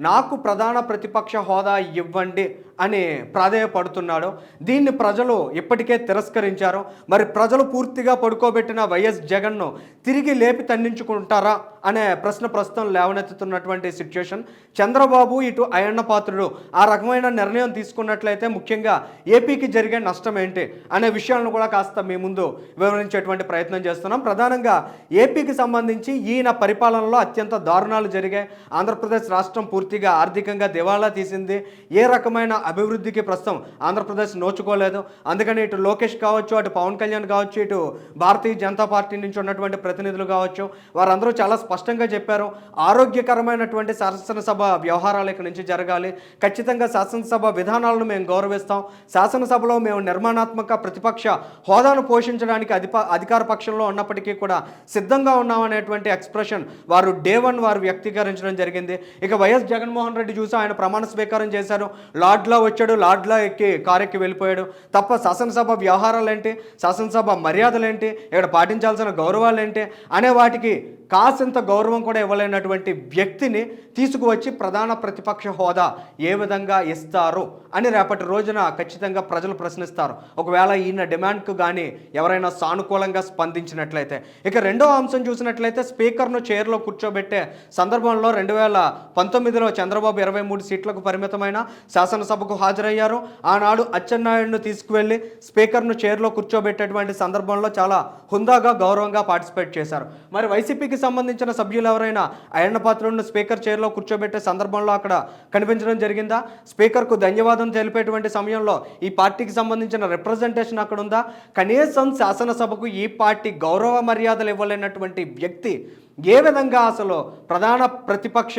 నాకు ప్రధాన ప్రతిపక్ష హోదా ఇవ్వండి. అని ప్రాధేయపడుతున్నాడు. దీన్ని ప్రజలు ఇప్పటికే తిరస్కరించారు. మరి ప్రజలు పూర్తిగా పడుకోబెట్టిన వైఎస్ జగన్ను తిరిగి లేపి తన్నించుకుంటారా అనే ప్రశ్న ప్రస్తుతం లేవనెత్తుతున్నటువంటి సిచ్యుయేషన్. చంద్రబాబు ఇటు అయన్న పాత్రుడు ఆ రకమైన నిర్ణయం తీసుకున్నట్లయితే ముఖ్యంగా ఏపీకి జరిగే నష్టం ఏంటి అనే విషయాలను కూడా కాస్త మీ ముందు వివరించేటువంటి ప్రయత్నం చేస్తున్నాం. ప్రధానంగా ఏపీకి సంబంధించి ఈయన పరిపాలనలో అత్యంత దారుణాలు జరిగాయి. ఆంధ్రప్రదేశ్ రాష్ట్రం పూర్తిగా ఆర్థికంగా దివాళా తీసింది. ఏ రకమైన అభివృద్ధికి ప్రస్తుతం ఆంధ్రప్రదేశ్ నోచుకోలేదు. అందుకని ఇటు లోకేష్ కావచ్చు అటు పవన్ కళ్యాణ్ కావచ్చు ఇటు భారతీయ జనతా పార్టీ నుంచి ఉన్నటువంటి ప్రతినిధులు కావచ్చు వారందరూ చాలా స్పష్టంగా చెప్పారు. ఆరోగ్యకరమైనటువంటి శాసనసభ వ్యవహారాలు ఇక్కడ నుంచి జరగాలి. ఖచ్చితంగా శాసనసభ విధానాలను మేము గౌరవిస్తాం. శాసనసభలో మేము నిర్మాణాత్మక ప్రతిపక్ష హోదాను పోషించడానికి అధిప అధికార పక్షంలో ఉన్నప్పటికీ కూడా సిద్ధంగా ఉన్నామనేటువంటి ఎక్స్ప్రెషన్ వారు డే వన్ వారు వ్యక్తీకరించడం జరిగింది. ఇక వైఎస్ జగన్మోహన్ రెడ్డి చూసి ఆయన ప్రమాణ స్వీకారం చేశారు. లార్డ్లా వచ్చాడు లార్డ్లా ఎక్కి కారెక్కి వెళ్ళిపోయాడు. తప్ప శాసనసభ వ్యవహారాలు ఏంటి శాసనసభ మర్యాదలు ఏంటి ఇక్కడ పాటించాల్సిన గౌరవాలు ఏంటి అనే వాటికి కాసింత గౌరవం కూడా ఇవ్వలేనటువంటి వ్యక్తిని తీసుకువచ్చి ప్రధాన ప్రతిపక్ష హోదా ఏ విధంగా ఇస్తారు అని రేపటి రోజున ఖచ్చితంగా ప్రజలు ప్రశ్నిస్తారు. ఒకవేళ ఈయన డిమాండ్కు కానీ ఎవరైనా సానుకూలంగా స్పందించినట్లయితే. ఇక రెండో అంశం చూసినట్లయితే స్పీకర్ను చైర్లో కూర్చోబెట్టే సందర్భంలో రెండు వేల పంతొమ్మిదిలో చంద్రబాబు ఇరవై మూడు సీట్లకు పరిమితమైన శాసనసభ సభకు హాజరయ్యారు. ఆనాడు అచ్చెన్నాయుడును తీసుకువెళ్ళి స్పీకర్ను చైర్లో కూర్చోబెట్టేటువంటి సందర్భంలో చాలా హుందాగా గౌరవంగా పార్టిసిపేట్ చేశారు. మరి వైసీపీకి సంబంధించిన సభ్యులు ఎవరైనా అయ్యన్న పాత్రుడిని స్పీకర్ చైర్లో కూర్చోబెట్టే సందర్భంలో అక్కడ కనిపించడం జరిగిందా? స్పీకర్కు ధన్యవాదం తెలిపేటువంటి సమయంలో ఈ పార్టీకి సంబంధించిన రిప్రజెంటేషన్ అక్కడ ఉందా కనీసం శాసనసభకు ఈ పార్టీ గౌరవ మర్యాదలు ఇవ్వలేనటువంటి వ్యక్తి ఏ విధంగా అసలు ప్రధాన ప్రతిపక్ష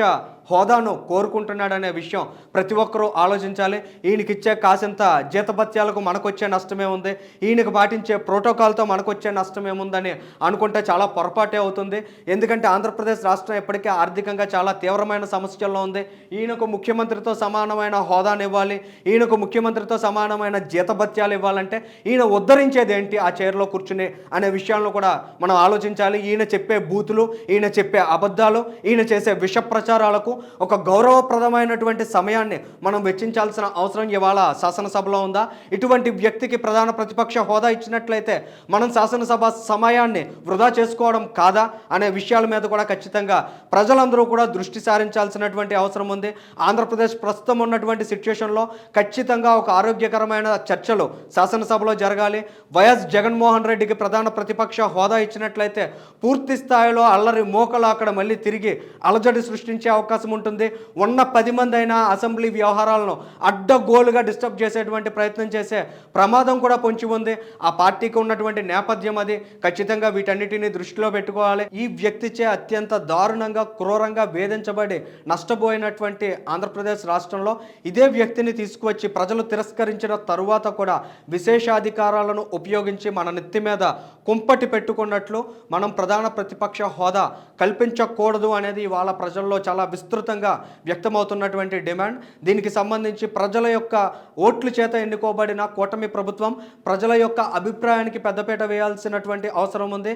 హోదాను కోరుకుంటున్నాడనే విషయం ప్రతి ఒక్కరూ ఆలోచించాలి. ఈయనకిచ్చే కాసింత జీతభత్యాలకు మనకొచ్చే నష్టమే ఉంది. ఈయనకు పాటించే ప్రోటోకాల్తో మనకొచ్చే నష్టమేముందని అనుకుంటే చాలా పొరపాటే అవుతుంది. ఎందుకంటే ఆంధ్రప్రదేశ్ రాష్ట్రం ఇప్పటికే ఆర్థికంగా చాలా తీవ్రమైన సమస్యల్లో ఉంది. ఈయనకు ముఖ్యమంత్రితో సమానమైన హోదాను ఇవ్వాలి. ఈయనకు ముఖ్యమంత్రితో సమానమైన జీతభత్యాలు ఇవ్వాలంటే ఈయన ఉద్ధరించేది ఏంటి ఆ చైర్లో కూర్చుని అనే విషయాలను కూడా మనం ఆలోచించాలి. ఈయన చెప్పే బూతులు ఈయన చెప్పే అబద్ధాలు ఈయన చేసే విష ప్రచారాలకు ఒక గౌరవప్రదమైనటువంటి సమయాన్ని మనం వెచ్చించాల్సిన అవసరం ఇవాళ శాసనసభలో ఉందా? ఇటువంటి వ్యక్తికి ప్రధాన ప్రతిపక్ష హోదా ఇచ్చినట్లయితే మనం శాసనసభ సమయాన్ని వృధా చేసుకోవడం కాదా? అనే విషయాల మీద కూడా ఖచ్చితంగా ప్రజలందరూ కూడా దృష్టి సారించాల్సినటువంటి అవసరం ఉంది. ఆంధ్రప్రదేశ్ ప్రస్తుతం ఉన్నటువంటి సిచ్యుయేషన్లో ఖచ్చితంగా ఒక ఆరోగ్యకరమైన చర్చలు శాసనసభలో జరగాలి. వైఎస్ జగన్మోహన్ రెడ్డికి ప్రధాన ప్రతిపక్ష హోదా ఇచ్చినట్లయితే పూర్తి స్థాయిలో అల్లరి మోకలు అక్కడ మళ్ళీ తిరిగి అలజడి సృష్టించే అవకాశం ఉంటుంది. ఉన్న పది మంది అయినా అసెంబ్లీ వ్యవహారాలను అడ్డగోలుగా డిస్టర్బ్ చేసేటువంటి ప్రయత్నం చేసే ప్రమాదం కూడా పొంచి ఉంది. ఆ పార్టీకి ఉన్నటువంటి నేపథ్యం అది. ఖచ్చితంగా వీటన్నిటిని దృష్టిలో పెట్టుకోవాలి. ఈ వ్యక్తిచే అత్యంత దారుణంగా క్రూరంగా వేధించబడి నష్టపోయినటువంటి ఆంధ్రప్రదేశ్ రాష్ట్రంలో ఇదే వ్యక్తిని తీసుకువచ్చి ప్రజలు తిరస్కరించిన తరువాత కూడా విశేషాధికారాలను ఉపయోగించి మన నెత్తి మీద కుంపటి పెట్టుకున్నట్లు మనం ప్రధాన ప్రతిపక్ష హోదా కల్పించకూడదు అనేది ఇవాళ ప్రజల్లో చాలా విస్తృతంగా వ్యక్తమవుతున్నటువంటి డిమాండ్. దీనికి సంబంధించి ప్రజల యొక్క ఓట్ల చేత ఎన్నుకోబడిన కూటమి ప్రభుత్వం ప్రజల యొక్క అభిప్రాయానికి పెద్దపీట వేయాల్సినటువంటి అవసరం ఉంది.